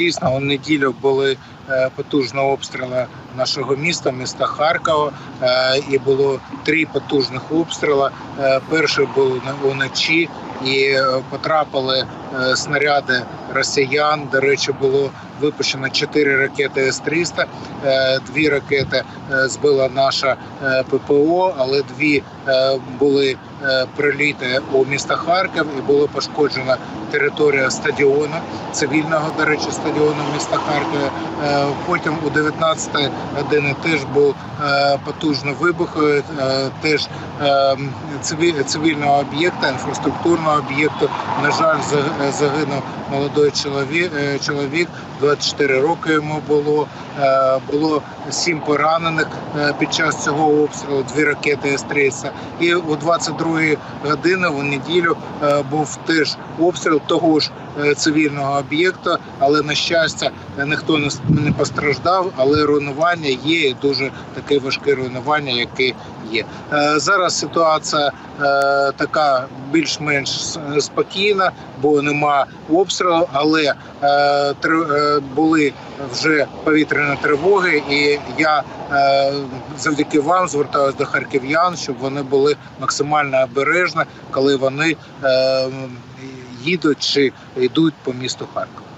дійсно у неділю були е, потужні обстріли нашого міста, міста Харкова, е, і було три потужних обстріли. Е, Перший був уночі, і потрапили снаряди росіян. До речі, було випущено чотири ракети С-300. Е, Дві ракети е, збила наша е, ППО, але дві були приліти у місто Харків і було пошкоджено територія стадіону цивільного, до речі, стадіону міста Харкова. Потім у 19 години теж був потужний вибух, теж цивільного об'єкта, інфраструктурного об'єкту. На жаль, за- загинув молодий чоловік, е, чоловік 24 роки йому було. Е, Було сім поранених е, під час цього обстрілу, дві ракети С-300. І у 22 години у неділю був теж обстріл того ж цивільного об'єкту, але на щастя ніхто не не постраждав, але руйнування є і дуже таке важке руйнування, яке є. Е, Зараз ситуація е, така більш-менш спокійна, бо нема обстрілу, але е, були вже повітряні тривоги, і я завдяки вам звертаюся до харків'ян, щоб вони були максимально обережні, коли вони їдуть чи йдуть по місту Харкова.